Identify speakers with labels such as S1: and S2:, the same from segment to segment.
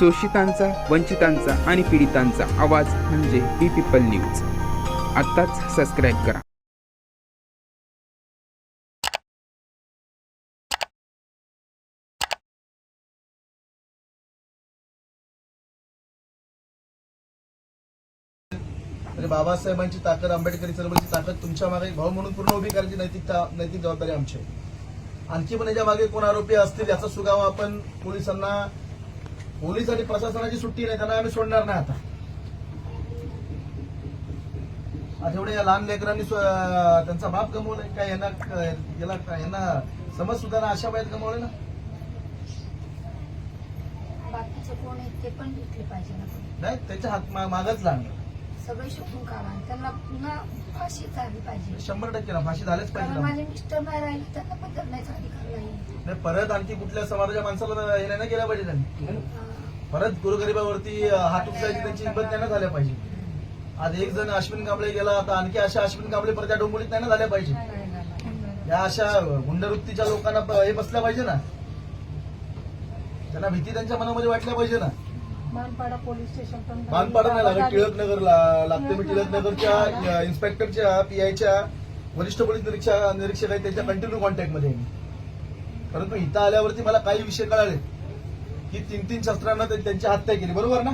S1: शोषितांचा वंचितांचा आणि पीडितांचा आवाज म्हणजे बी पीपल न्यूज. आत्ताच सबस्क्राईब करा.
S2: म्हणजे बाबासाहेबांची ताकद आंबेडकरी चळवळीची ताकद तुमच्या मागे एक भाऊ म्हणून पूर्ण उभी करायची नैतिकता नैतिक जबाबदारी आमची आणखी पण याच्या मागे कोण आरोपी असतील याचा सुगावा आपण पोलिसांना पोलीस आणि प्रशासनाची सुट्टी नाही त्यांना आम्ही सोडणार नाही आता. एवढ्या या लहान लेकरांनी त्यांचा बाप गमवलाय काय यांना याला काय यांना समज सुद्धा ना अशा वयात गमवले ना.
S3: बाकीचे कोण ते पण भेटले पाहिजे ना.
S2: नाही त्यांच्या हात मागच लागणार
S3: सगळे शोधून काढा. त्यांना पुन्हा फाशी झाली पाहिजे.
S2: शंभर टक्के ना फाशी झालेच पाहिजे ना.
S3: माझे मिस्टर नाही राहिले त्यांना पण करण्याचा अधिकार नाही.
S2: नाही परत आणखी कुठल्या समाजाच्या माणसाला हे नाही ना केलं पाहिजे त्यांनी. परत गोरगरिबावरती अं, हात उचलायची त्यांची हिंमत नाही ना झाल्या पाहिजे. आज एक जण अश्विन कांबळे गेला आता आणखी अशा अश्विन कांबळे परत त्या डोंबोलीत नाही ना झाल्या पाहिजे या अशा गुंडवृत्तीच्या लोकांना प- हे बसल्या पाहिजे ना. त्यांना भीती त्यांच्या मनामध्ये वाटल्या पाहिजे ना.
S4: मानपाडा पोलीस स्टेशन पण
S2: मानपाडा नाही लागत टिळक नगरला लागते मी टिळक नगरच्या इन्स्पेक्टरच्या पीआयच्या वरिष्ठ पोलीस निरीक्षक निरीक्षक आहेत त्यांच्या कंटिन्यू कॉन्टॅक्टमध्ये आहे मी. परंतु इथं आल्यावरती मला काही विषय कळाले. की तीन तीन शस्त्रांना त्यां- त्यांची हत्या केली बरोबर ना?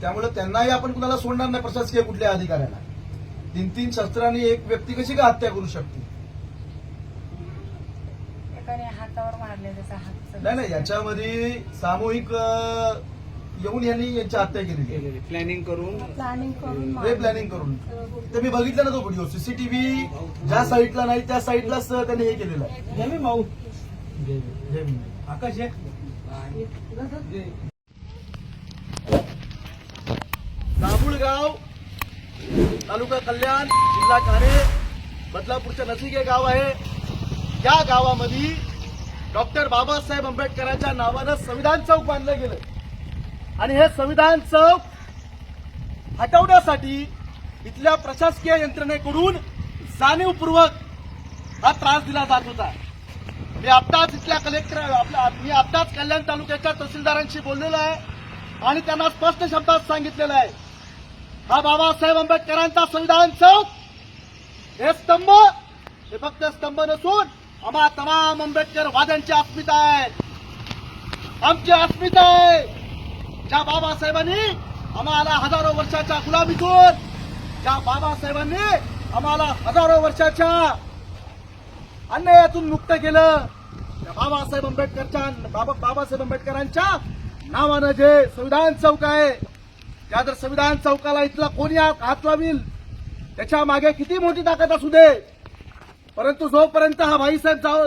S2: त्यामुळे त्यांनाही आपण कुणाला सोडणार नाही प्रशासकीय कुठल्या अधिकाऱ्याला. तीन तीन शस्त्रांनी एक व्यक्ती कशी का हत्या करू शकते?
S4: एकाने हातावर मारले त्याचा हात
S2: नाही नाही याच्यामध्ये सामूहिक अं, येऊन यांनी यांची हत्या केलेली
S1: प्लॅनिंग करून
S4: प्लॅनिंग करून
S2: रे प्लॅनिंग करून. ते मी बघितलं ना तो व्हिडिओ सीसीटीव्ही ज्या साईडला नाही त्या साईडलाच त्यांनी हे केलेलं आहे.
S5: माऊ
S2: हे मी.
S5: आकाश आहे
S2: दाभुळगाव तालुका कल्याण जिल्हा ठाणे बदलापूरच्या नजीक हे गाव आहे. या गावामध्ये डॉक्टर बाबासाहेब आंबेडकरांच्या नावानं संविधान चौक बांधलं गेलं. आणि हे संविधान चौक हटवण्यासाठी इथल्या प्रशासकीय यंत्रणेकडून जाणीवपूर्वक हा त्रास दिला जात होता. मी आत्ताच इथल्या कलेक्टर आपल्या मी आत्ताच कल्याण तालुक्याच्या तहसीलदारांशी बोललेलो आहे आणि त्यांना स्पष्ट शब्दात सांगितलेलं आहे. हा बाबासाहेब आंबेडकरांचा संविधान चौक हे स्तंभ हे फक्त स्तंभ नसून आम्हा तमाम आंबेडकर वाद्यांची अस्मिता आहे आमची अस्मिता आहे. ज्या बाबासाहेबांनी आम्हाला हजारो वर्षाच्या गुलामीतून ज्या बाबासाहेबांनी आम्हाला हजारो वर्षाच्या अन्यायातून मुक्त केलं त्या बाबासाहेब आंबेडकरच्या बाबा बाबासाहेब आंबेडकरांच्या नावानं जे संविधान चौक आहे त्या जर संविधान चौकाला इथला कोणी हात लावील त्याच्यामागे किती मोठी ताकद असू दे. परंतु जोपर्यंत हा भाईसाहेब जाव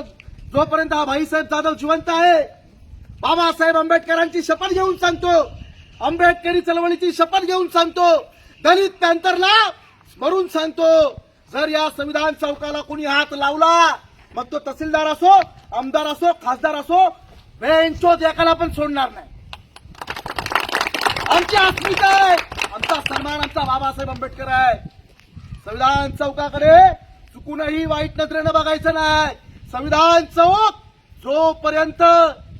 S2: जोपर्यंत हा भाईसाहेब जाधव जिवंत आहे बाबासाहेब आंबेडकरांची शपथ घेऊन सांगतो आंबेडकरी चळवळीची शपथ घेऊन सांगतो दलित पॅंथरला स्मरून सांगतो जर या संविधान चौकाला कोणी हात लावला मग तो तहसीलदार असो आमदार असो खासदार असो बेंचोत एकाला पण सोडणार नाही. आमची अस्मिता आहे आमचा सन्मान आमचा बाबासाहेब आंबेडकर आहे. संविधान चौकाकडे कुणाही वाईट नजरेनं बघायचं नाही. संविधान चौक जोपर्यंत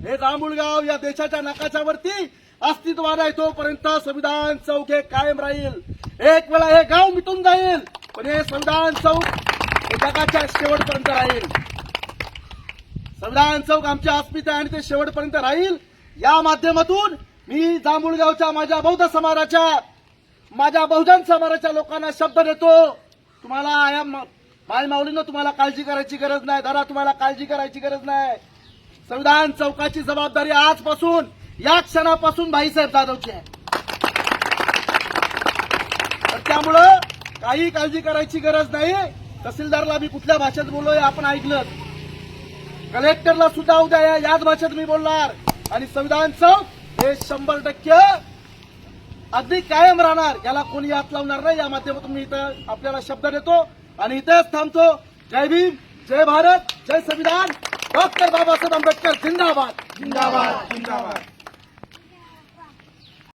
S2: हे जांभूळगाव या देशाच्या नाकाच्या वरती अस्तित्वात आहे तोपर्यंत संविधान चौक हे कायम राहील. एक वेळा हे गाव मिटून जाईल पण हे संविधान चौक हे जगाच्या शेवटपर्यंत राहील. संविधान चौक आमच्या अस्मिता आणि ते शेवटपर्यंत राहील. या माध्यमातून मी जांभूळगावच्या माझ्या बौद्ध समाजाच्या माझ्या बहुजन समाजाच्या लोकांना शब्द देतो. तुम्हाला या माय माऊलीनं तुम्हाला काळजी करायची गरज नाही. दादा तुम्हाला काळजी करायची गरज नाही. संविधान चौकाची जबाबदारी आजपासून या क्षणापासून भाईसाहेब जाधवची आहे. तर त्यामुळं काही काळजी करायची गरज नाही. तहसीलदारला मी कुठल्या भाषेत बोललोय आपण ऐकलं कलेक्टरला सुद्धा उद्या या- याच भाषेत मी बोलणार. आणि संविधान चौक हे शंभर टक्के अगदी कायम राहणार. याला कोणी हात लावणार नाही. या माध्यमातून मी इथं आपल्याला शब्द देतो. आणि इथेच थांबतो. जय भीम जय भारत जय संविधान. डॉक्टर बाबासाहेब आंबेडकर जिंदाबाद. जिंदाबाद जिंदाबाद.